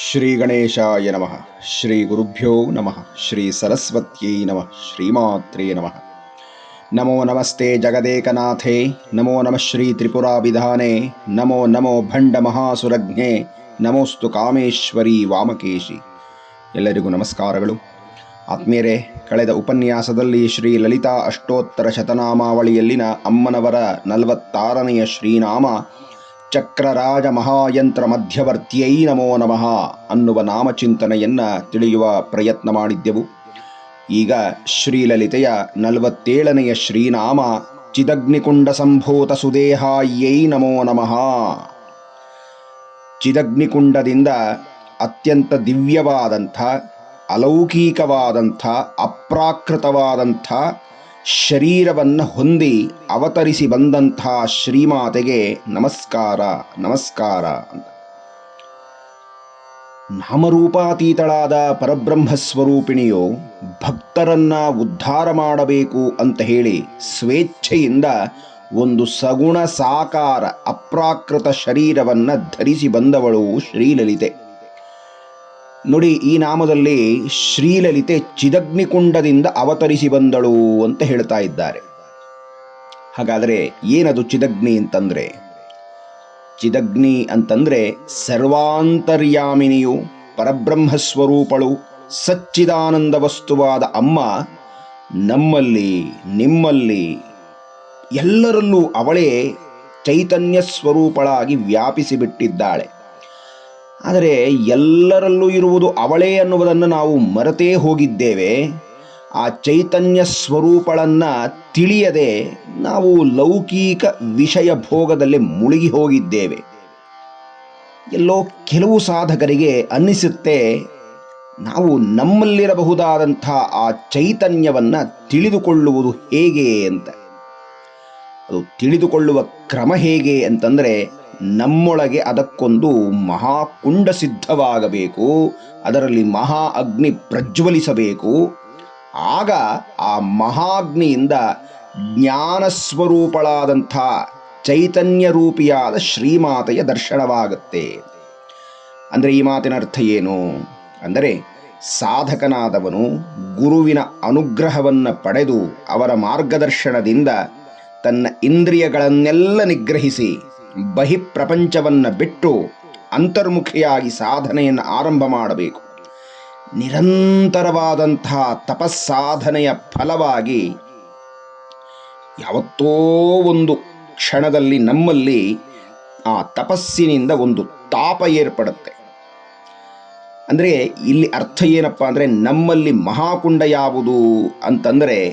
ಶ್ರೀ ಗಣೇಶಾಯ ನಮಃ. ಶ್ರೀ ಗುರುಭ್ಯೋ ನಮಃ. ಶ್ರೀ ಸರಸ್ವತ್ಯೈ ನಮಃ. ಶ್ರೀಮಾತ್ರೇ ನಮಃ. ನಮೋ ನಮಸ್ತೆ ಜಗದೇಕನಾಥೇ. ನಮೋ ನಮಃ ಶ್ರೀ ತ್ರಿಪುರಾಭಿಧಾನೆ. ನಮೋ ನಮೋ ಭಂಡ ಮಹಾಸುರಜ್ಞೆ. ನಮೋಸ್ತು ಕಾಮೇಶ್ವರಿ ವಾಮಕೇಶಿ. ಎಲ್ಲರಿಗೂ ನಮಸ್ಕಾರಗಳು. ಆತ್ಮೀಯರೇ, ಕಳೆದ ಉಪನ್ಯಾಸದಲ್ಲಿ ಶ್ರೀ ಲಲಿತಾ ಅಷ್ಟೋತ್ತರ ಶತನಾಮಾವಳಿಯಲ್ಲಿನ ಅಮ್ಮನವರ ನಲವತ್ತಾರನೆಯ ಶ್ರೀನಾಮ ಚಕ್ರರಾಜ ಮಹಾಯಂತ್ರ ಮಧ್ಯವರ್ತಿಯೈ ನಮೋ ನಮಃ ಅನ್ನುವ ನಾಮಚಿಂತನೆಯನ್ನ ತಿಳಿಯುವ ಪ್ರಯತ್ನ ಮಾಡಿದ್ದೆವು. ಈಗ ಶ್ರೀಲಲಿತೆಯ ನಲವತ್ತೇಳನೆಯ ಶ್ರೀನಾಮ ಚಿದಗ್ನಿಕುಂಡ ಸಂಭೂತ ಸುದೇಹಾಯ್ಯೈ ನಮೋ ನಮಃ. ಚಿದಗ್ನಿಕುಂಡದಿಂದ ಅತ್ಯಂತ ದಿವ್ಯವಾದಂಥ, ಅಲೌಕಿಕವಾದಂಥ, ಅಪ್ರಾಕೃತವಾದಂಥ ಶರೀರವನ್ನು ಹೊಂದಿ ಅವತರಿಸಿ ಬಂದಂಥ ಶ್ರೀಮಾತೆಗೆ ನಮಸ್ಕಾರ ನಮಸ್ಕಾರ ಅಂತ. ನಾಮರೂಪಾತೀತಳಾದ ಪರಬ್ರಹ್ಮ ಸ್ವರೂಪಿಣಿಯು ಭಕ್ತರನ್ನ ಉದ್ಧಾರ ಮಾಡಬೇಕು ಅಂತ ಹೇಳಿ ಸ್ವೇಚ್ಛೆಯಿಂದ ಒಂದು ಸಗುಣ ಸಾಕಾರ ಅಪ್ರಾಕೃತ ಶರೀರವನ್ನು ಧರಿಸಿ ಬಂದವಳು ಶ್ರೀಲಲಿತೆ. ನೋಡಿ, ಈ ನಾಮದಲ್ಲಿ ಶ್ರೀಲಲಿತೆ ಚಿದಗ್ನಿಕುಂಡದಿಂದ ಅವತರಿಸಿ ಬಂದಳು ಅಂತ ಹೇಳ್ತಾ ಇದ್ದಾರೆ. ಹಾಗಾದರೆ ಏನದು ಚಿದಗ್ನಿ ಅಂತಂದ್ರೆ? ಚಿದಗ್ನಿ ಅಂತಂದ್ರೆ ಸರ್ವಾಂತರ್ಯಾಮಿನಿಯು ಪರಬ್ರಹ್ಮ ಸ್ವರೂಪಳು ಸಚ್ಚಿದಾನಂದ ವಸ್ತುವಾದ ಅಮ್ಮ, ನಮ್ಮಲ್ಲಿ, ನಿಮ್ಮಲ್ಲಿ, ಎಲ್ಲರಲ್ಲೂ ಅವಳೇ ಚೈತನ್ಯ ಸ್ವರೂಪಳಾಗಿ ವ್ಯಾಪಿಸಿ ಬಿಟ್ಟಿದ್ದಾಳೆ ಆದರೆ ಎಲ್ಲರಲ್ಲೂ ಇರುವುದು ಅವಳೇ ಅನ್ನುವುದನ್ನು ನಾವು ಮರೆತೇ ಹೋಗಿದ್ದೇವೆ. ಆ ಚೈತನ್ಯ ಸ್ವರೂಪಳನ್ನು ತಿಳಿಯದೆ ನಾವು ಲೌಕಿಕ ವಿಷಯ ಭೋಗದಲ್ಲಿ ಮುಳುಗಿ ಹೋಗಿದ್ದೇವೆ. ಎಲ್ಲೋ ಕೆಲವು ಸಾಧಕರಿಗೆ ಅನ್ನಿಸುತ್ತೆ, ನಾವು ನಮ್ಮಲ್ಲಿರಬಹುದಾದಂಥ ಆ ಚೈತನ್ಯವನ್ನು ತಿಳಿದುಕೊಳ್ಳುವುದು ಹೇಗೆ ಅಂತ. ಅದು ತಿಳಿದುಕೊಳ್ಳುವ ಕ್ರಮ ಹೇಗೆ ಅಂತಂದರೆ ನಮ್ಮೊಳಗೆ ಅದಕ್ಕೊಂದು ಮಹಾಕುಂಡ ಸಿದ್ಧವಾಗಬೇಕು. ಅದರಲ್ಲಿ ಮಹಾ ಅಗ್ನಿ ಪ್ರಜ್ವಲಿಸಬೇಕು. ಆಗ ಆ ಮಹಾಗ್ನಿಯಿಂದ ಜ್ಞಾನ ಸ್ವರೂಪಳಾದಂಥ ಚೈತನ್ಯ ರೂಪಿಯಾದ ಶ್ರೀಮಾತೆಯ ದರ್ಶನವಾಗುತ್ತೆ. ಅಂದರೆ ಈ ಮಾತಿನ ಅರ್ಥ ಏನು? ಅಂದರೆ ಸಾಧಕನಾದವನು ಗುರುವಿನ ಅನುಗ್ರಹವನ್ನು ಪಡೆದು ಅವರ ಮಾರ್ಗದರ್ಶನದಿಂದ ತನ್ನ ಇಂದ್ರಿಯಗಳನ್ನೆಲ್ಲ ನಿಗ್ರಹಿಸಿ ಬಹಿಪ್ರಪಂಚವನ್ನು ಬಿಟ್ಟು ಅಂತರ್ಮುಖಿಯಾಗಿ ಸಾಧನೆಯನ್ನು ಆರಂಭ ಮಾಡಬೇಕು. ನಿರಂತರವಾದಂತಹ ತಪಸ್ಸಾಧನೆಯ ಫಲವಾಗಿ ಯಾವತ್ತೋ ಒಂದು ಕ್ಷಣದಲ್ಲಿ ನಮ್ಮಲ್ಲಿ ಆ ತಪಸ್ಸಿನಿಂದ ಒಂದು ತಾಪ ಏರ್ಪಡುತ್ತೆ. ಅಂದರೆ ಇಲ್ಲಿ ಅರ್ಥ ಏನಪ್ಪ ಅಂದರೆ ನಮ್ಮಲ್ಲಿ ಮಹಾಕುಂಡ ಯಾವುದು ಅಂತಂದರೆ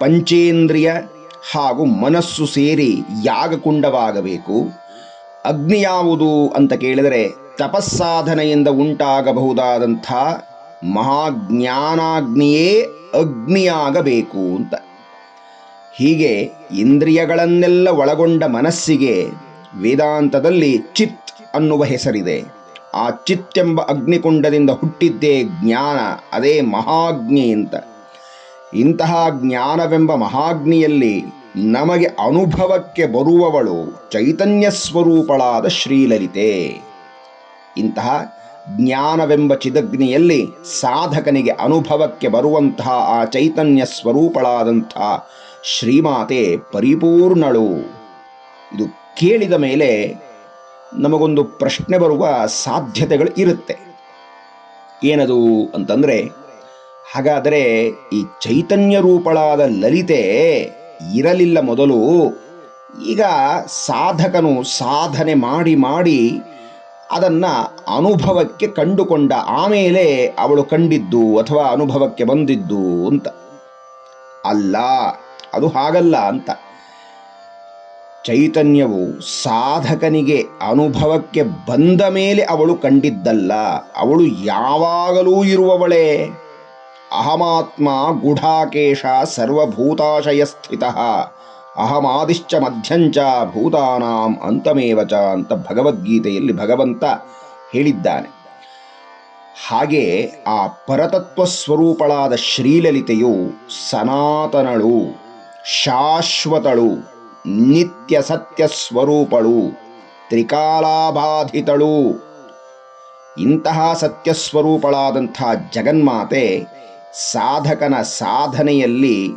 ಪಂಚೇಂದ್ರಿಯ ಹಾಗೂ ಮನಸ್ಸು ಸೇರಿ ಯಾಗಕುಂಡವಾಗಬೇಕು. ಅಗ್ನಿ ಯಾವುದು ಅಂತ ಕೇಳಿದರೆ ತಪಸ್ಸಾಧನೆಯಿಂದ ಉಂಟಾಗಬಹುದಾದಂಥ ಮಹಾಜ್ಞಾನಾಗ್ನಿಯೇ ಅಗ್ನಿಯಾಗಬೇಕು ಅಂತ. ಹೀಗೆ ಇಂದ್ರಿಯಗಳನ್ನೆಲ್ಲ ಒಳಗೊಂಡ ಮನಸ್ಸಿಗೆ ವೇದಾಂತದಲ್ಲಿ ಚಿತ್ ಅನ್ನುವ ಹೆಸರಿದೆ. ಆ ಚಿತ್ ಎಂಬ ಅಗ್ನಿಕುಂಡದಿಂದ ಹುಟ್ಟಿದ್ದೇ ಜ್ಞಾನ, ಅದೇ ಮಹಾಗ್ನಿ ಅಂತ. ಇಂತಹ ಜ್ಞಾನವೆಂಬ ಮಹಾಗ್ನಿಯಲ್ಲಿ ನಮಗೆ ಅನುಭವಕ್ಕೆ ಬರುವವಳು ಚೈತನ್ಯ ಸ್ವರೂಪಳಾದ ಶ್ರೀಲಲಿತೆ. ಇಂತಹ ಜ್ಞಾನವೆಂಬ ಚಿದಗ್ನಿಯಲ್ಲಿ ಸಾಧಕನಿಗೆ ಅನುಭವಕ್ಕೆ ಬರುವಂತಹ ಆ ಚೈತನ್ಯ ಸ್ವರೂಪಳಾದಂಥ ಶ್ರೀಮಾತೆ ಪರಿಪೂರ್ಣಳು. ಇದು ಕೇಳಿದ ಮೇಲೆ ನಮಗೊಂದು ಪ್ರಶ್ನೆ ಬರುವ ಸಾಧ್ಯತೆಗಳು ಇರುತ್ತೆ. ಏನದು ಅಂತಂದರೆ ಹಾಗಾದರೆ ಈ ಚೈತನ್ಯ ರೂಪಳಾದ ಲಲಿತೆ ಇರಲಿಲ್ಲ ಮೊದಲು. ಈಗ ಸಾಧಕನು ಸಾಧನೆ ಮಾಡಿ ಮಾಡಿ ಅದನ್ನು ಅನುಭವಕ್ಕೆ ಕಂಡುಕೊಂಡ ಆಮೇಲೆ ಅವಳು ಕಂಡಿದ್ದು ಅಥವಾ ಅನುಭವಕ್ಕೆ ಬಂದಿದ್ದು ಅಂತ. ಅಲ್ಲ, ಅದು ಹಾಗಲ್ಲ ಅಂತ. ಚೈತನ್ಯವು ಸಾಧಕನಿಗೆ ಅನುಭವಕ್ಕೆ ಬಂದ ಮೇಲೆ ಅವಳು ಕಂಡಿದ್ದಲ್ಲ. ಅವಳು ಯಾವಾಗಲೂ ಇರುವವಳೇ. ಅಹಮಾತ್ಮ ಗುಢಾಕೇಶ ಸರ್ವಭೂತಾಶಯ ಸ್ಥಿತ ಅಹಮಾದಿಶ್ಚ ಮಧ್ಯಂಚ ಭೂತಾನಾಂ ಅಂತಮೇವಚ ಅಂತ ಭಗವದ್ಗೀತೆಯಲ್ಲಿ ಭಗವಂತ ಹೇಳಿದ್ದಾನೆ. ಹಾಗೆ ಆ ಪರತತ್ವ ಸ್ವರೂಪಳಾದ ಶ್ರೀಲಲಿತೆಯು ಸನಾತನಳು, ಶಾಶ್ವತಳು, ನಿತ್ಯ ಸತ್ಯ ಸ್ವರೂಪಳು, ತ್ರಿಕಾಲಾಬಾಧಿತಳು. ಇಂತಹ ಸತ್ಯಸ್ವರೂಪಳಾದಂಥ ಜಗನ್ಮಾತೆ ಸಾಧಕನ ಸಾಧನೆಯಲ್ಲಿ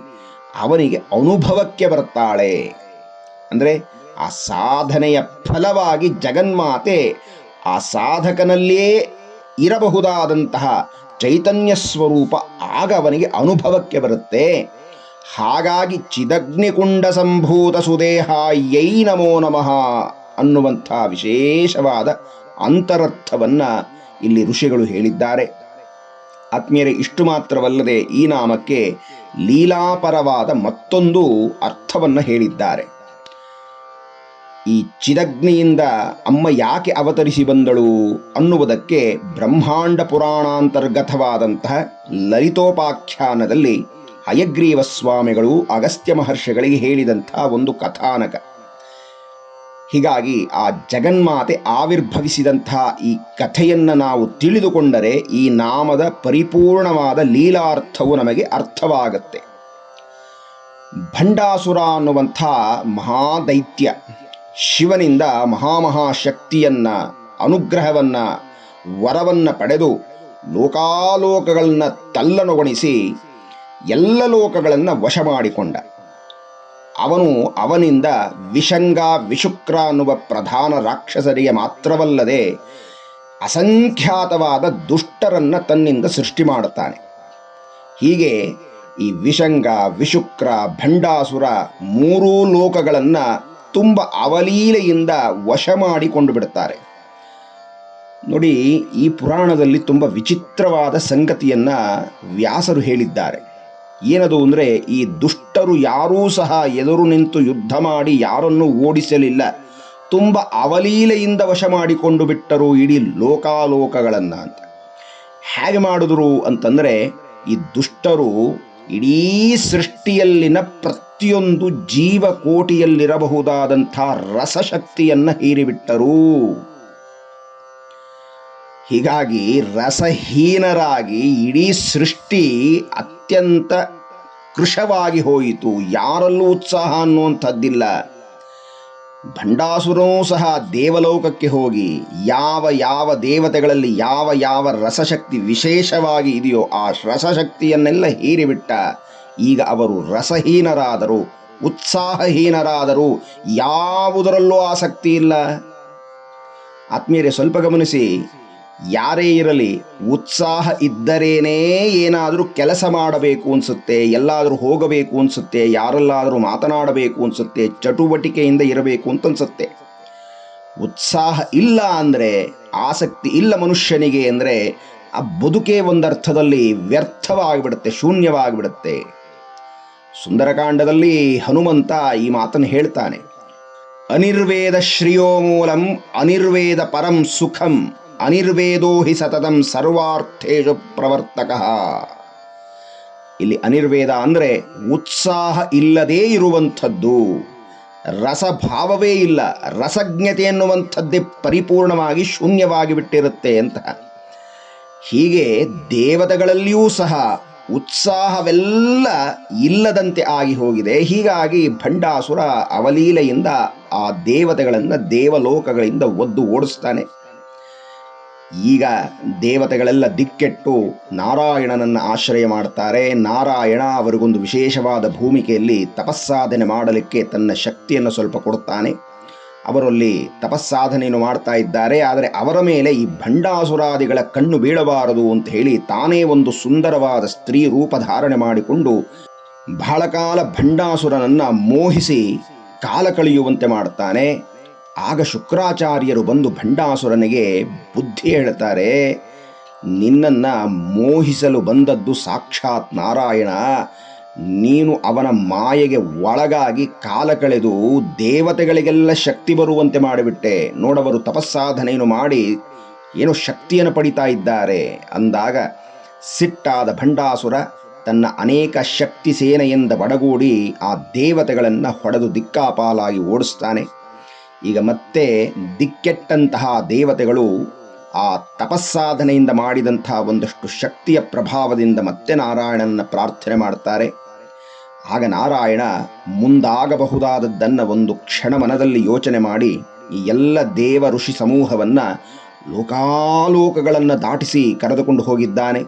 ಅವನಿಗೆ ಅನುಭವಕ್ಕೆ ಬರ್ತಾಳೆ. ಅಂದರೆ ಆ ಸಾಧನೆಯ ಫಲವಾಗಿ ಜಗನ್ಮಾತೆ ಆ ಸಾಧಕನಲ್ಲಿಯೇ ಇರಬಹುದಾದಂತಹ ಚೈತನ್ಯ ಸ್ವರೂಪ ಆಗ ಅವನಿಗೆ ಅನುಭವಕ್ಕೆ ಬರುತ್ತೆ. ಹಾಗಾಗಿ ಚಿದಗ್ನಿಕುಂಡ ಸಂಭೂತ ಸುದೇಹ ಯೈ ನಮೋ ನಮಃ ಅನ್ನುವಂಥ ವಿಶೇಷವಾದ ಅಂತರರ್ಥವನ್ನು ಇಲ್ಲಿ ಋಷಿಗಳು ಹೇಳಿದ್ದಾರೆ. ಆತ್ಮೀಯರೇ, ಇಷ್ಟು ಮಾತ್ರವಲ್ಲದೆ ಈ ನಾಮಕ್ಕೆ ಲೀಲಾಪರವಾದ ಮತ್ತೊಂದು ಅರ್ಥವನ್ನು ಹೇಳಿದ್ದಾರೆ. ಈ ಚಿದಗ್ನಿಯಿಂದ ಅಮ್ಮ ಯಾಕೆ ಅವತರಿಸಿ ಬಂದಳು ಅನ್ನುವುದಕ್ಕೆ ಬ್ರಹ್ಮಾಂಡ ಪುರಾಣಾಂತರ್ಗತವಾದಂತಹ ಲಲಿತೋಪಾಖ್ಯಾನದಲ್ಲಿ ಅಯಗ್ರೀವ ಸ್ವಾಮಿಗಳು ಅಗಸ್ತ್ಯ ಮಹರ್ಷಿಗಳಿಗೆ ಹೇಳಿದಂತಹ ಒಂದು ಕಥಾನಕ. ಹೀಗಾಗಿ ಆ ಜಗನ್ಮಾತೆ ಆವಿರ್ಭವಿಸಿದಂತಹ ಈ ಕಥೆಯನ್ನು ನಾವು ತಿಳಿದುಕೊಂಡರೆ ಈ ನಾಮದ ಪರಿಪೂರ್ಣವಾದ ಲೀಲಾರ್ಥವು ನಮಗೆ ಅರ್ಥವಾಗತ್ತೆ. ಭಂಡಾಸುರ ಅನ್ನುವಂಥ ಮಹಾದೈತ್ಯ ಶಿವನಿಂದ ಮಹಾಮಹಾಶಕ್ತಿಯನ್ನು, ಅನುಗ್ರಹವನ್ನು, ವರವನ್ನು ಪಡೆದು ಲೋಕಾಲೋಕಗಳನ್ನು ತಲ್ಲಣಗೊಳಿಸಿ ಎಲ್ಲ ಲೋಕಗಳನ್ನು ವಶ ಮಾಡಿಕೊಂಡ. ಅವನು ಅವನಿಂದ ವಿಷಂಗ ವಿಶುಕ್ರ ಅನ್ನುವ ಪ್ರಧಾನ ರಾಕ್ಷಸರಿಗೆ ಮಾತ್ರವಲ್ಲದೆ ಅಸಂಖ್ಯಾತವಾದ ದುಷ್ಟರನ್ನ ತನ್ನಿಂದ ಸೃಷ್ಟಿ ಮಾಡುತ್ತಾನೆ. ಹೀಗೆ ಈ ವಿಷಂಗ, ವಿಶುಕ್ರ, ಭಂಡಾಸುರ ಮೂರೂ ಲೋಕಗಳನ್ನು ತುಂಬ ಅವಲೀಲೆಯಿಂದ ವಶ ಮಾಡಿಕೊಂಡು ಬಿಡುತ್ತಾರೆ. ನೋಡಿ, ಈ ಪುರಾಣದಲ್ಲಿ ತುಂಬ ವಿಚಿತ್ರವಾದ ಸಂಗತಿಯನ್ನ ವ್ಯಾಸರು ಹೇಳಿದ್ದಾರೆ. ಏನದು ಅಂದರೆ ಈ ದುಷ್ಟರು ಯಾರೂ ಸಹ ಎದುರು ನಿಂತು ಯುದ್ಧ ಮಾಡಿ ಯಾರನ್ನು ಓಡಿಸಲಿಲ್ಲ. ತುಂಬ ಅವಲೀಲೆಯಿಂದ ವಶ ಮಾಡಿಕೊಂಡು ಬಿಟ್ಟರು ಇಡೀ ಲೋಕಾಲೋಕಗಳನ್ನು ಅಂತ. ಹೇಗೆ ಮಾಡಿದ್ರು ಅಂತಂದರೆ ಈ ದುಷ್ಟರು ಇಡೀ ಸೃಷ್ಟಿಯಲ್ಲಿನ ಪ್ರತಿಯೊಂದು ಜೀವಕೋಟಿಯಲ್ಲಿರಬಹುದಾದಂಥ ರಸಶಕ್ತಿಯನ್ನು ಹೀರಿಬಿಟ್ಟರು. ಹೀಗಾಗಿ ರಸಹೀನರಾಗಿ ಇಡೀ ಸೃಷ್ಟಿ ಅತ್ಯಂತ ಕೃಶವಾಗಿ ಹೋಯಿತು. ಯಾರಲ್ಲೂ ಉತ್ಸಾಹ ಅನ್ನುವಂಥದ್ದಿಲ್ಲ. ಭಂಡಾಸುರನೂ ಸಹ ದೇವಲೋಕಕ್ಕೆ ಹೋಗಿ ಯಾವ ಯಾವ ದೇವತೆಗಳಲ್ಲಿ ಯಾವ ಯಾವ ರಸಶಕ್ತಿ ವಿಶೇಷವಾಗಿ ಇದೆಯೋ ಆ ರಸಶಕ್ತಿಯನ್ನೆಲ್ಲ ಹೀರಿಬಿಟ್ಟ. ಈಗ ಅವರು ರಸಹೀನರಾದರು, ಉತ್ಸಾಹಹೀನರಾದರು. ಯಾವುದರಲ್ಲೂ ಆಸಕ್ತಿ ಇಲ್ಲ. ಆತ್ಮೀಯರೇ, ಸ್ವಲ್ಪ ಗಮನಿಸಿ. ಯಾರೇ ಇರಲಿ, ಉತ್ಸಾಹ ಇದ್ದರೇನೇ ಏನಾದರೂ ಕೆಲಸ ಮಾಡಬೇಕು ಅನಿಸುತ್ತೆ, ಎಲ್ಲಾದರೂ ಹೋಗಬೇಕು ಅನಿಸುತ್ತೆ, ಯಾರಲ್ಲಾದರೂ ಮಾತನಾಡಬೇಕು ಅನಿಸುತ್ತೆ, ಚಟುವಟಿಕೆಯಿಂದ ಇರಬೇಕು ಅಂತ ಅನ್ಸುತ್ತೆ. ಉತ್ಸಾಹ ಇಲ್ಲ ಅಂದರೆ, ಆಸಕ್ತಿ ಇಲ್ಲ ಮನುಷ್ಯನಿಗೆ ಅಂದರೆ, ಆ ಬದುಕೇ ಒಂದರ್ಥದಲ್ಲಿ ವ್ಯರ್ಥವಾಗಿಬಿಡುತ್ತೆ, ಶೂನ್ಯವಾಗಿಬಿಡುತ್ತೆ. ಸುಂದರಕಾಂಡದಲ್ಲಿ ಹನುಮಂತ ಈ ಮಾತನ್ನು ಹೇಳ್ತಾನೆ. ಅನಿರ್ವೇದ ಶ್ರಿಯೋ ಮೂಲಂ, ಅನಿರ್ವೇದ ಪರಂ ಸುಖಂ. ಅನಿರ್ವೇದೋ ಹಿ ಸತತಂ ಸರ್ವಾರ್ಥೇಶು ಪ್ರವರ್ತಕ. ಇಲ್ಲಿ ಅನಿರ್ವೇದ ಅಂದರೆ ಉತ್ಸಾಹ ಇಲ್ಲದೇ ಇರುವಂಥದ್ದು, ರಸಭಾವವೇ ಇಲ್ಲ, ರಸಜ್ಞತೆ ಎನ್ನುವಂಥದ್ದೇ ಪರಿಪೂರ್ಣವಾಗಿ ಶೂನ್ಯವಾಗಿ ಬಿಟ್ಟಿರುತ್ತೆ ಅಂತ. ಹೀಗೆ ದೇವತೆಗಳಲ್ಲಿಯೂ ಸಹ ಉತ್ಸಾಹವೆಲ್ಲ ಇಲ್ಲದಂತೆ ಆಗಿ ಹೋಗಿದೆ. ಹೀಗಾಗಿ ಭಂಡಾಸುರ ಅವಲೀಲೆಯಿಂದ ಆ ದೇವತೆಗಳನ್ನು ದೇವಲೋಕಗಳಿಂದ ಒದ್ದು ಓಡಿಸ್ತಾನೆ. ಈಗ ದೇವತೆಗಳೆಲ್ಲ ದಿಕ್ಕೆಟ್ಟು ನಾರಾಯಣನನ್ನು ಆಶ್ರಯ ಮಾಡ್ತಾರೆ. ನಾರಾಯಣ ಅವರಿಗೊಂದು ವಿಶೇಷವಾದ ಭೂಮಿಕೆಯಲ್ಲಿ ತಪಸ್ಸಾಧನೆ ಮಾಡಲಿಕ್ಕೆ ತನ್ನ ಶಕ್ತಿಯನ್ನು ಸ್ವಲ್ಪ ಕೊಡುತ್ತಾನೆ. ಅವರಲ್ಲಿ ತಪಸ್ಸಾಧನೆಯನ್ನು ಮಾಡ್ತಾ ಇದ್ದಾರೆ. ಆದರೆ ಅವರ ಮೇಲೆ ಈ ಭಂಡಾಸುರಾದಿಗಳ ಕಣ್ಣು ಬೀಳಬಾರದು ಅಂತ ಹೇಳಿ ತಾನೇ ಒಂದು ಸುಂದರವಾದ ಸ್ತ್ರೀ ರೂಪ ಧಾರಣೆ ಮಾಡಿಕೊಂಡು ಬಹಳ ಕಾಲ ಭಂಡಾಸುರನನ್ನು ಮೋಹಿಸಿ ಕಾಲ ಕಳೆಯುವಂತೆ ಮಾಡುತ್ತಾನೆ ಆಗ ಶುಕ್ರಾಚಾರ್ಯರು ಬಂದು ಭಂಡಾಸುರನಿಗೆ ಬುದ್ಧಿ ಹೇಳ್ತಾರೆ, ನಿನ್ನನ್ನ ಮೋಹಿಸಲು ಬಂದದ್ದು ಸಾಕ್ಷಾತ್ ನಾರಾಯಣ. ನೀನು ಅವನ ಮಾಯೆಗೆ ಒಳಗಾಗಿ ಕಾಲ ಕಳೆದು ದೇವತೆಗಳಿಗೆಲ್ಲ ಶಕ್ತಿ ಬರುವಂತೆ ಮಾಡಿಬಿಟ್ಟೆ. ನೋಡವರು ತಪಸ್ಸಾಧನೆಯನ್ನು ಮಾಡಿ ಏನೋ ಶಕ್ತಿಯನ್ನು ಪಡಿತಾ ಇದ್ದಾರೆ. ಅಂದಾಗ ಸಿಟ್ಟಾದ ಭಂಡಾಸುರ ತನ್ನ ಅನೇಕ ಶಕ್ತಿ ಸೇನೆಯಿಂದ ಬಡಗೂಡಿ ಆ ದೇವತೆಗಳನ್ನು ಹೊಡೆದು ದಿಕ್ಕಾಪಾಲಾಗಿ ಓಡಿಸ್ತಾನೆ. ಈಗ ಮತ್ತೆ ದಿಕ್ಕೆಟ್ಟಂತಹ ದೇವತೆಗಳು ಆ ತಪಸ್ಸಾಧನೆಯಿಂದ ಮಾಡಿದಂತಹ ಒಂದಷ್ಟು ಶಕ್ತಿಯ ಪ್ರಭಾವದಿಂದ ಮತ್ತೆ ನಾರಾಯಣನ ಪ್ರಾರ್ಥನೆ ಮಾಡ್ತಾರೆ. ಆಗ ನಾರಾಯಣ ಮುಂದಾಗಬಹುದಾದದ್ದನ್ನು ಒಂದು ಕ್ಷಣ ಮನದಲ್ಲಿ ಯೋಚನೆ ಮಾಡಿ ಈ ಎಲ್ಲ ದೇವ ಋಷಿ ಸಮೂಹವನ್ನು ಲೋಕಾಲೋಕಗಳನ್ನು ದಾಟಿಸಿ ಕರೆದುಕೊಂಡು ಹೋಗಿದ್ದಾನೆ.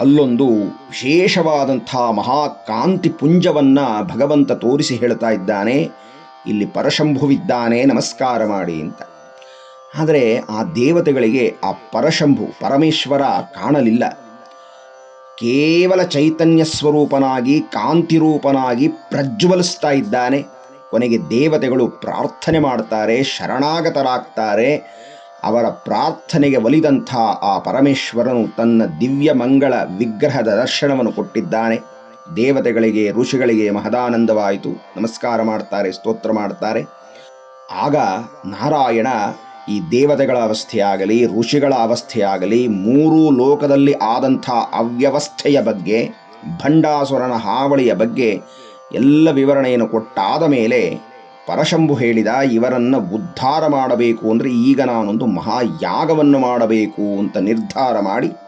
ಅಲ್ಲೊಂದು ವಿಶೇಷವಾದಂಥ ಮಹಾಕಾಂತಿ ಪುಂಜವನ್ನು ಭಗವಂತ ತೋರಿಸಿ ಹೇಳ್ತಾ ಇದ್ದಾನೆ. ಇಲ್ಲಿ ಪರಶಂಭುವಿದ್ದಾನೆ, ನಮಸ್ಕಾರ ಮಾಡಿ ಅಂತ. ಆದರೆ ಆ ದೇವತೆಗಳಿಗೆ ಆ ಪರಶಂಭು, ಪರಮೇಶ್ವರ ಕಾಣಲಿಲ್ಲ. ಕೇವಲ ಚೈತನ್ಯ ಸ್ವರೂಪನಾಗಿ, ಕಾಂತಿ ರೂಪನಾಗಿ ಪ್ರಜ್ವಲಿಸ್ತಾ ಇದ್ದಾನೆ. ಕೊನೆಗೆ ದೇವತೆಗಳು ಪ್ರಾರ್ಥನೆ ಮಾಡ್ತಾರೆ, ಶರಣಾಗತರಾಗ್ತಾರೆ. ಅವರ ಪ್ರಾರ್ಥನೆಗೆ ಒಲಿದಂಥ ಆ ಪರಮೇಶ್ವರನು ತನ್ನ ದಿವ್ಯ ಮಂಗಳ ವಿಗ್ರಹದ ದರ್ಶನವನ್ನು ಕೊಟ್ಟಿದ್ದಾನೆ. ದೇವತೆಗಳಿಗೆ, ಋಷಿಗಳಿಗೆ ಮಹದಾನಂದವಾಯಿತು. ನಮಸ್ಕಾರ ಮಾಡ್ತಾರೆ, ಸ್ತೋತ್ರ ಮಾಡ್ತಾರೆ. ಆಗ ನಾರಾಯಣ ಈ ದೇವತೆಗಳ ಅವಸ್ಥೆಯಾಗಲಿ, ಋಷಿಗಳ ಅವಸ್ಥೆಯಾಗಲಿ, ಮೂರೂ ಲೋಕದಲ್ಲಿ ಆದಂಥ ಅವ್ಯವಸ್ಥೆಯ ಬಗ್ಗೆ, ಭಂಡಾಸುರನ ಹಾವಳಿಯ ಬಗ್ಗೆ ಎಲ್ಲ ವಿವರಣೆಯನ್ನು ಕೊಟ್ಟಾದ ಮೇಲೆ ಪರಶಂಭು ಹೇಳಿದ, ಇವರನ್ನು ಉದ್ಧಾರ ಮಾಡಬೇಕು ಅಂದರೆ ಈಗ ನಾನೊಂದು ಮಹಾಯಾಗವನ್ನು ಮಾಡಬೇಕು ಅಂತ ನಿರ್ಧಾರ ಮಾಡಿ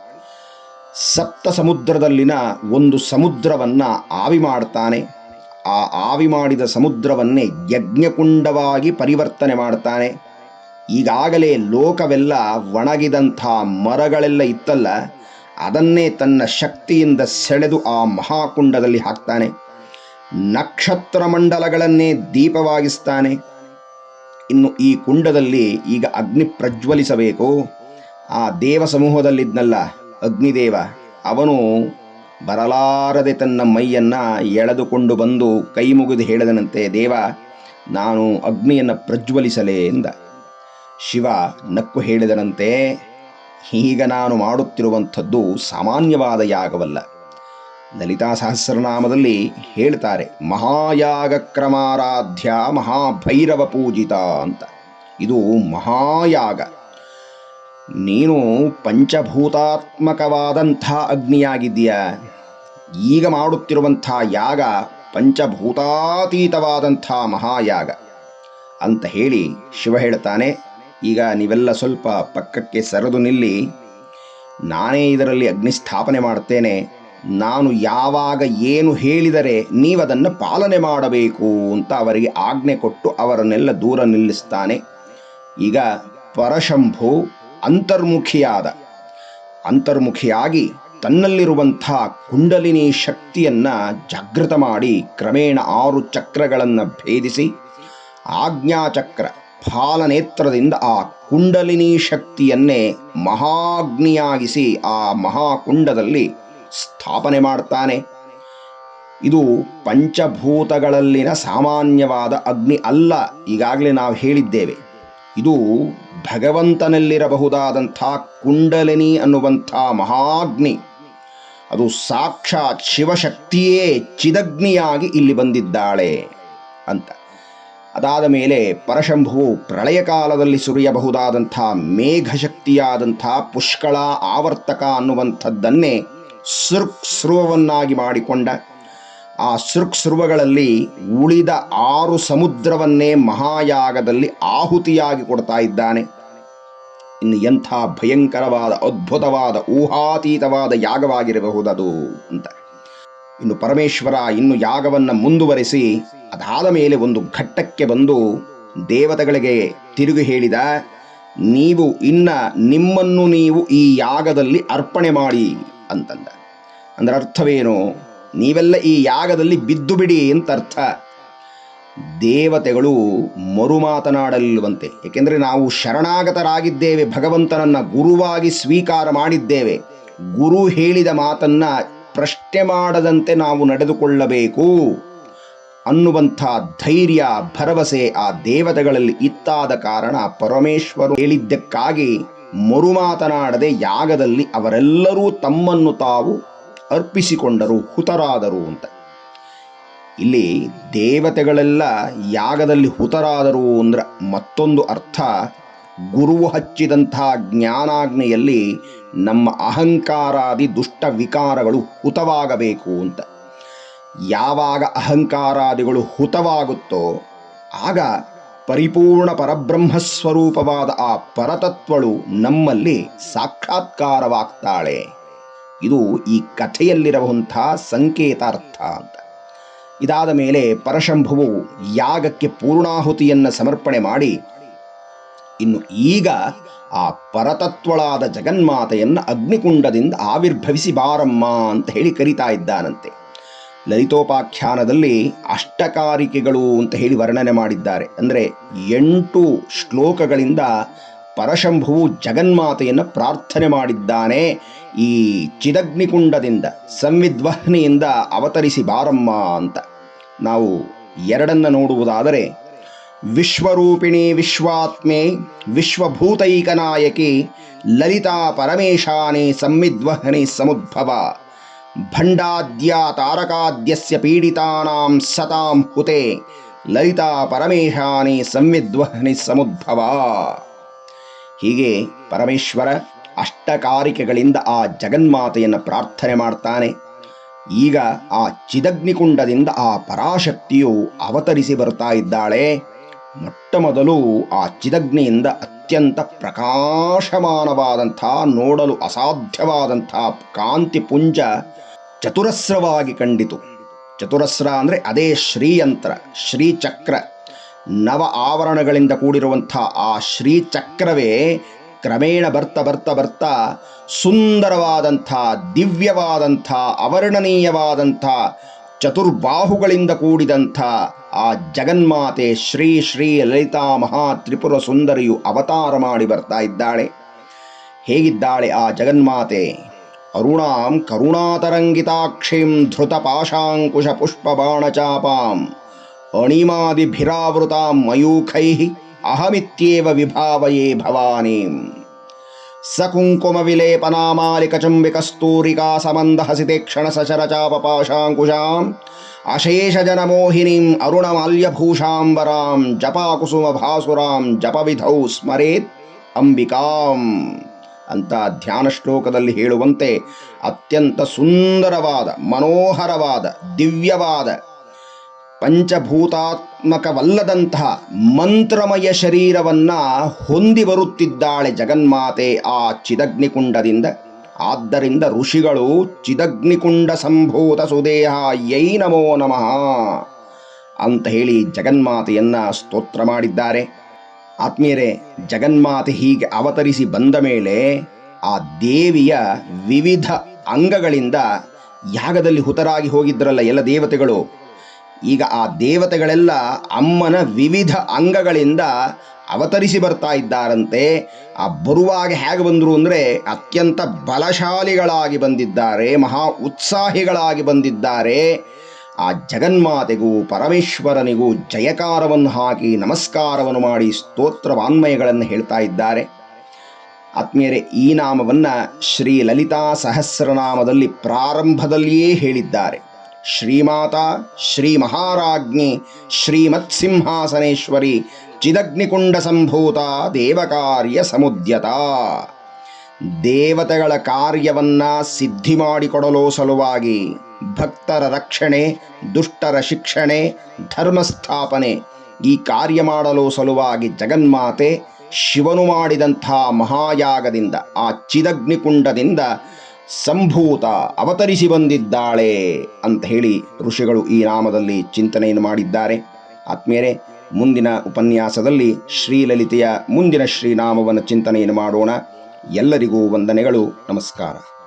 ಸಪ್ತ ಸಮುದ್ರದಲ್ಲಿನ ಒಂದು ಸಮುದ್ರವನ್ನು ಆವಿ ಮಾಡ್ತಾನೆ ಆ ಆವಿ ಮಾಡಿದ ಸಮುದ್ರವನ್ನೇ ಯಜ್ಞಕುಂಡವಾಗಿ ಪರಿವರ್ತನೆ ಮಾಡ್ತಾನೆ. ಈಗಾಗಲೇ ಲೋಕವೆಲ್ಲ ಒಣಗಿದಂಥ ಮರಗಳೆಲ್ಲ ಇತ್ತಲ್ಲ, ಅದನ್ನೇ ತನ್ನ ಶಕ್ತಿಯಿಂದ ಸೆಳೆದು ಆ ಮಹಾಕುಂಡದಲ್ಲಿ ಹಾಕ್ತಾನೆ. ನಕ್ಷತ್ರ ಮಂಡಲಗಳನ್ನೇ ದೀಪವಾಗಿಸ್ತಾನೆ. ಇನ್ನು ಈ ಕುಂಡದಲ್ಲಿ ಈಗ ಅಗ್ನಿ ಪ್ರಜ್ವಲಿಸಬೇಕು. ಆ ದೇವ ಸಮೂಹದಲ್ಲಿದ್ನಲ್ಲ ಅಗ್ನಿದೇವ, ಅವನು ಬರಲಾರದೆ ತನ್ನ ಮೈಯನ್ನ ಎಳೆದುಕೊಂಡು ಬಂದು ಕೈ ಮುಗಿದು ಹೇಳಿದನಂತೆ, ದೇವ, ನಾನು ಅಗ್ನಿಯನ್ನು ಪ್ರಜ್ವಲಿಸಲೇ ಎಂದ. ಶಿವ ನಕ್ಕು ಹೇಳಿದನಂತೆ ಈಗ ನಾನು ಮಾಡುತ್ತಿರುವಂಥದ್ದು ಸಾಮಾನ್ಯವಾದ ಯಾಗವಲ್ಲ. ಲಲಿತಾ ಸಹಸ್ರನಾಮದಲ್ಲಿ ಹೇಳ್ತಾರೆ, ಮಹಾಯಾಗ ಕ್ರಮಾರಾಧ್ಯ ಮಹಾಭೈರವ ಪೂಜಿತ ಅಂತ. ಇದು ಮಹಾಯಾಗ. ನೀನು ಪಂಚಭೂತಾತ್ಮಕವಾದಂಥ ಅಗ್ನಿಯಾಗಿದ್ದೀಯ. ಈಗ ಮಾಡುತ್ತಿರುವಂಥ ಯಾಗ ಪಂಚಭೂತಾತೀತವಾದಂಥ ಮಹಾಯಾಗ. ಅಂತ ಹೇಳಿ ಶಿವ ಹೇಳ್ತಾನೆ, ಈಗ ನೀವೆಲ್ಲ ಸ್ವಲ್ಪ ಪಕ್ಕಕ್ಕೆ ಸರಿದು ನಿಲ್ಲಿ. ನಾನೇ ಇದರಲ್ಲಿ ಅಗ್ನಿ ಸ್ಥಾಪನೆ ಮಾಡ್ತೇನೆ. ನಾನು ಯಾವಾಗ ಏನು ಹೇಳಿದರೆ ನೀವದನ್ನು ಪಾಲನೆ ಮಾಡಬೇಕು ಅಂತ ಅವರಿಗೆ ಆಜ್ಞೆ ಕೊಟ್ಟು ಅವರನ್ನೆಲ್ಲ ದೂರ ನಿಲ್ಲಿಸ್ತಾನೆ. ಈಗ ಪರಶಂಭು ಅಂತರ್ಮುಖಿಯಾದ. ಅಂತರ್ಮುಖಿಯಾಗಿ ತನ್ನಲ್ಲಿರುವಂಥ ಕುಂಡಲಿನಿ ಶಕ್ತಿಯನ್ನ ಜಾಗೃತ ಮಾಡಿ ಕ್ರಮೇಣ ಆರು ಚಕ್ರಗಳನ್ನು ಭೇದಿಸಿ ಆಜ್ಞಾಚಕ್ರ ಫಾಲನೇತ್ರದಿಂದ ಆ ಕುಂಡಲಿನಿ ಶಕ್ತಿಯನ್ನೇ ಮಹಾಗ್ನಿಯಾಗಿಸಿ ಆ ಮಹಾಕುಂಡದಲ್ಲಿ ಸ್ಥಾಪನೆ ಮಾಡ್ತಾನೆ. ಇದು ಪಂಚಭೂತಗಳಲ್ಲಿನ ಸಾಮಾನ್ಯವಾದ ಅಗ್ನಿ ಅಲ್ಲ, ಈಗಾಗಲೇ ನಾವು ಹೇಳಿದ್ದೇವೆ. ಇದು ಭಗವಂತನಲ್ಲಿರಬಹುದಾದಂಥ ಕುಂಡಲಿನಿ ಅನ್ನುವಂಥ ಮಹಾಗ್ನಿ. ಅದು ಸಾಕ್ಷಾತ್ ಶಿವಶಕ್ತಿಯೇ ಚಿದಗ್ನಿಯಾಗಿ ಇಲ್ಲಿ ಬಂದಿದ್ದಾಳೆ ಅಂತ. ಅದಾದ ಮೇಲೆ ಪರಶಂಭುವು ಪ್ರಳಯ ಕಾಲದಲ್ಲಿ ಸುರಿಯಬಹುದಾದಂಥ ಮೇಘಶಕ್ತಿಯಾದಂಥ ಪುಷ್ಕಳ ಆವರ್ತಕ ಅನ್ನುವಂಥದ್ದನ್ನೇ ಸೃಕ್ಸ್ರುವವನ್ನಾಗಿ ಮಾಡಿಕೊಂಡ ಆ ಸೃಕ್ಸ್ರುವಗಳಲ್ಲಿ ಉಳಿದ ಆರು ಸಮುದ್ರವನ್ನೇ ಮಹಾಯಾಗದಲ್ಲಿ ಆಹುತಿಯಾಗಿ ಕೊಡ್ತಾ ಇದ್ದಾನೆ. ಇನ್ನು ಎಂಥ ಭಯಂಕರವಾದ, ಅದ್ಭುತವಾದ, ಊಹಾತೀತವಾದ ಯಾಗವಾಗಿರಬಹುದದು ಅಂತ. ಇನ್ನು ಪರಮೇಶ್ವರ ಇನ್ನು ಯಾಗವನ್ನು ಮುಂದುವರಿಸಿ ಅದಾದ ಮೇಲೆ ಒಂದು ಘಟ್ಟಕ್ಕೆ ಬಂದು ದೇವತೆಗಳಿಗೆ ತಿರುಗಿ ಹೇಳಿದ, ನೀವು ಇನ್ನ ನಿಮ್ಮನ್ನು ನೀವು ಈ ಯಾಗದಲ್ಲಿ ಅರ್ಪಣೆ ಮಾಡಿ ಅಂತಂದ. ಅಂದ್ರೆ ಅರ್ಥವೇನು? ನೀವೆಲ್ಲ ಈ ಯಾಗದಲ್ಲಿ ಬಿದ್ದು ಬಿಡಿ ಅಂತ ಅರ್ಥ ದೇವತೆಗಳು ಮರು ಮಾತನಾಡಲ್ವಂತೆ ಏಕೆಂದರೆ ನಾವು ಶರಣಾಗತರಾಗಿದ್ದೇವೆ, ಭಗವಂತನನ್ನ ಗುರುವಾಗಿ ಸ್ವೀಕಾರ ಮಾಡಿದ್ದೇವೆ. ಗುರು ಹೇಳಿದ ಮಾತನ್ನ ಪ್ರಶ್ನೆ ಮಾಡದಂತೆ ನಾವು ನಡೆದುಕೊಳ್ಳಬೇಕು. ಅನ್ನುವಂಥ ಧೈರ್ಯ, ಭರವಸೆ ಆ ದೇವತೆಗಳಲ್ಲಿ ಇತ್ತಾದ ಕಾರಣ ಪರಮೇಶ್ವರು ಹೇಳಿದ್ದಕ್ಕಾಗಿ ಮರು ಮಾತನಾಡದೆ ಯಾಗದಲ್ಲಿ ಅವರೆಲ್ಲರೂ ತಮ್ಮನ್ನು ತಾವು ಅರ್ಪಿಸಿಕೊಂಡರು, ಹುತರಾದರು ಅಂತ. ಇಲ್ಲಿ ದೇವತೆಗಳೆಲ್ಲ ಯಾಗದಲ್ಲಿ ಹುತರಾದರು ಅಂದ್ರೆ ಮತ್ತೊಂದು ಅರ್ಥ, ಗುರುವು ಹಚ್ಚಿದಂತಹ ಜ್ಞಾನಾಗ್ನೆಯಲ್ಲಿ ನಮ್ಮ ಅಹಂಕಾರಾದಿ ದುಷ್ಟ ವಿಕಾರಗಳು ಹುತವಾಗಬೇಕು ಅಂತ. ಯಾವಾಗ ಅಹಂಕಾರಾದಿಗಳು ಹುತವಾಗುತ್ತೋ, ಆಗ ಪರಿಪೂರ್ಣ ಪರಬ್ರಹ್ಮ ಸ್ವರೂಪವಾದ ಆ ಪರತತ್ವಳು ನಮ್ಮಲ್ಲಿ ಸಾಕ್ಷಾತ್ಕಾರವಾಗ್ತಾಳೆ. ಇದು ಈ ಕಥೆಯಲ್ಲಿರುವಂಥ ಸಂಕೇತಾರ್ಥ ಅಂತ. ಇದಾದ ಮೇಲೆ ಪರಶಂಭುವು ಯಾಗಕ್ಕೆ ಪೂರ್ಣಾಹುತಿಯನ್ನು ಸಮರ್ಪಣೆ ಮಾಡಿ, ಇನ್ನು ಈಗ ಆ ಪರತತ್ವಳಾದ ಜಗನ್ಮಾತೆಯನ್ನು ಅಗ್ನಿಕುಂಡದಿಂದ ಆವಿರ್ಭವಿಸಿ ಬಾರಮ್ಮ ಅಂತ ಹೇಳಿ ಕರೀತಾ ಇದ್ದಾನಂತೆ. ಲಲಿತೋಪಾಖ್ಯಾನದಲ್ಲಿ ಅಷ್ಟಕಾರಿಕೆಗಳು ಅಂತ ಹೇಳಿ ವರ್ಣನೆ ಮಾಡಿದ್ದಾರೆ. ಅಂದರೆ ಎಂಟು ಶ್ಲೋಕಗಳಿಂದ ಪರಶಂಭುವು ಜಗನ್ಮಾತೆಯನ್ನು ಪ್ರಾರ್ಥನೆ ಮಾಡಿದ್ದಾನೆ. ಈ ಚಿದಗ್ನಿಕುಂಡದಿಂದ ಸಂವಿದ್ವಹ್ನಿಯಿಂದ ಅವತರಿಸಿ ಬಾರಮ್ಮ ಅಂತ. ನಾವು ಎರಡನ್ನ ನೋಡುವುದಾದರೆ, ವಿಶ್ವರೂಪಿಣಿ ವಿಶ್ವಾತ್ಮೆ, ವಿಶ್ವಭೂತೈಕನಾಯಕಿ ಲಲಿತಾ ಪರಮೇಶಾನಿ ಸಂವಿದ್ವಹ್ನಿ ಸಮುದ್ಭವ. ಭಂಡಾದ್ಯ ತಾರಕಾದ್ಯಸ್ಯ ಪೀಡಿತಾನಾಂ ಸತಾಂ ಹುತೆ, ಲಲಿತಾ ಪರಮೇಶಾನಿ ಸಂವಿದ್ವಹ್ನಿ ಸಮುದ್ಭವ. ಹೀಗೆ ಪರಮೇಶ್ವರ ಅಷ್ಟಕಾರಿಕೆಗಳಿಂದ ಆ ಜಗನ್ಮಾತೆಯನ್ನು ಪ್ರಾರ್ಥನೆ ಮಾಡ್ತಾನೆ. ಈಗ ಆ ಚಿದಗ್ನಿಕುಂಡದಿಂದ ಆ ಪರಾಶಕ್ತಿಯು ಅವತರಿಸಿ ಬರ್ತಾ ಇದ್ದಾಳೆ. ಮೊಟ್ಟ ಮೊದಲು ಆ ಚಿದಗ್ನಿಯಿಂದ ಅತ್ಯಂತ ಪ್ರಕಾಶಮಾನವಾದಂಥ ನೋಡಲು ಅಸಾಧ್ಯವಾದಂಥ ಕಾಂತಿ ಪುಂಜ ಚತುರಸ್ರವಾಗಿ ಕಂಡಿತು. ಚತುರಸ್ರ ಅಂದರೆ ಅದೇ ಶ್ರೀಯಂತ್ರ, ಶ್ರೀಚಕ್ರ ನವ ಆವರಣಗಳಿಂದ ಕೂಡಿರುವಂಥ ಆ ಶ್ರೀಚಕ್ರವೇ ಕ್ರಮೇಣ ಬರ್ತ ಬರ್ತ ಬರ್ತಾ ಸುಂದರವಾದಂಥ, ದಿವ್ಯವಾದಂಥ, ಅವರ್ಣನೀಯವಾದಂಥ, ಚತುರ್ಬಾಹುಗಳಿಂದ ಕೂಡಿದಂಥ ಆ ಜಗನ್ಮಾತೆ ಶ್ರೀ ಶ್ರೀ ಲಲಿತಾ ಮಹಾ ತ್ರಿಪುರ ಸುಂದರಿಯು ಅವತಾರ ಮಾಡಿ ಬರ್ತಾ ಇದ್ದಾಳೆ. ಹೇಗಿದ್ದಾಳೆ ಆ ಜಗನ್ಮಾತೆ? ಅರುಣಾಂ ಕರುಣಾತರಂಗಿತಾಕ್ಷಿಂ ಧೃತ ಪಾಶಾಂಕುಶ ಪುಷ್ಪಬಾಣಚಾಪಾಂ. ಅಣಿಮಾದಿಭಿರಾವೃತಾಂ ಮಯೂಖೈ ಅಹಮಿತ್ಯೇವ ವಿಭಾವಯೇ ಭವಾನೀಂ ಸಮಂದ ಸಮಂದಹಸಿತೆ ಕ್ಷಣ ಸಚರಚಾಪಪಾಶಾಂಕುಶಾಂ ಅಶೇಷಜನಮೋಹಿನೀಂ ಅರುಣಮಾಲ್ಯಭೂಷಾಂಬರಾಂ ಜಪಾಕುಸುಮಭಾಸುರಾಂ ಜಪವಿಧೌ ಸ್ಮರೇತ್ ಅಂಬಿಕಾಂ ಅಂತ ಧ್ಯಾನ ಶ್ಲೋಕದಲ್ಲಿ ಹೇಳುವಂತೆ ಅತ್ಯಂತ ಸುಂದರವಾದ, ಮನೋಹರವಾದ, ದಿವ್ಯವಾದ ಪಂಚಭೂತಾತ್ಮಕವಲ್ಲದಂತಹ ಮಂತ್ರಮಯ ಶರೀರವನ್ನ ಹೊಂದಿ ಬರುತ್ತಿದ್ದಾಳೆ ಜಗನ್ಮಾತೆ ಆ ಚಿದಗ್ನಿಕುಂಡದಿಂದ. ಆದ್ದರಿಂದ ಋಷಿಗಳು ಚಿದಗ್ನಿಕುಂಡ ಸಂಭೂತ ಸುದೇಹ ಯೈ ನಮೋ ನಮಃ ಅಂತ ಹೇಳಿ ಜಗನ್ಮಾತೆಯನ್ನ ಸ್ತೋತ್ರ ಮಾಡಿದ್ದಾರೆ. ಆತ್ಮೀಯರೇ, ಜಗನ್ಮಾತೆ ಹೀಗೆ ಅವತರಿಸಿ ಬಂದ ಮೇಲೆ ಆ ದೇವಿಯ ವಿವಿಧ ಅಂಗಗಳಿಂದ ಯಾಗದಲ್ಲಿ ಹುತರಾಗಿ ಹೋಗಿದ್ರಲ್ಲ ಎಲ್ಲ ದೇವತೆಗಳು. ಈಗ ಆ ದೇವತೆಗಳೆಲ್ಲ ಅಮ್ಮನ ವಿವಿಧ ಅಂಗಗಳಿಂದ ಅವತರಿಸಿ ಬರ್ತಾ ಇದ್ದಾರಂತೆ. ಆ ಬರುವಾಗ ಹೇಗೆ ಬಂದರು ಅಂದರೆ ಅತ್ಯಂತ ಬಲಶಾಲಿಗಳಾಗಿ ಬಂದಿದ್ದಾರೆ, ಮಹಾ ಉತ್ಸಾಹಿಗಳಾಗಿ ಬಂದಿದ್ದಾರೆ. ಆ ಜಗನ್ಮಾತೆಗೂ, ಪರಮೇಶ್ವರನಿಗೂ ಜಯಕಾರವನ್ನು ಹಾಕಿ ನಮಸ್ಕಾರವನ್ನು ಮಾಡಿ ಸ್ತೋತ್ರ ವಾನ್ಮಯಗಳನ್ನು ಹೇಳ್ತಾ ಇದ್ದಾರೆ. ಆತ್ಮೀಯರೇ, ಈ ನಾಮವನ್ನು ಶ್ರೀ ಲಲಿತಾ ಸಹಸ್ರನಾಮದಲ್ಲಿ ಪ್ರಾರಂಭದಲ್ಲಿಯೇ ಹೇಳಿದ್ದಾರೆ. ಶ್ರೀಮಾತಾ ಶ್ರೀ ಮಹಾರಾಜ್ಞಿ ಶ್ರೀಮತ್ ಸಿಂಹಾಸನೇಶ್ವರಿ ಚಿದಗ್ನಿಕುಂಡ ಸಂಭೂತ ದೇವಕಾರ್ಯ ಸಮುದ್ಯತ. ದೇವತೆಗಳ ಕಾರ್ಯವನ್ನ ಸಿದ್ಧಿ ಮಾಡಿಕೊಡಲು ಸಲುವಾಗಿ ಭಕ್ತರ ರಕ್ಷಣೆ, ದುಷ್ಟರ ಶಿಕ್ಷಣೆ, ಧರ್ಮಸ್ಥಾಪನೆ ಈ ಕಾರ್ಯ ಮಾಡಲು ಸಲುವಾಗಿ ಜಗನ್ಮಾತೆ ಶಿವನು ಮಾಡಿದಂಥ ಮಹಾಯಾಗದಿಂದ, ಆ ಚಿದಗ್ನಿಕುಂಡದಿಂದ ಸಂಭೂತ ಅವತರಿಸಿ ಬಂದಿದ್ದಾಳೆ ಅಂತ ಹೇಳಿ ಋಷಿಗಳು ಈ ನಾಮದಲ್ಲಿ ಚಿಂತನೆಯನ್ನು ಮಾಡಿದ್ದಾರೆ. ಆತ್ಮೀಯರೇ, ಮುಂದಿನ ಉಪನ್ಯಾಸದಲ್ಲಿ ಶ್ರೀಲಲಿತೆಯ ಮುಂದಿನ ಶ್ರೀನಾಮವನ್ನು ಚಿಂತನೆಯನ್ನು ಮಾಡೋಣ. ಎಲ್ಲರಿಗೂ ವಂದನೆಗಳು, ನಮಸ್ಕಾರ.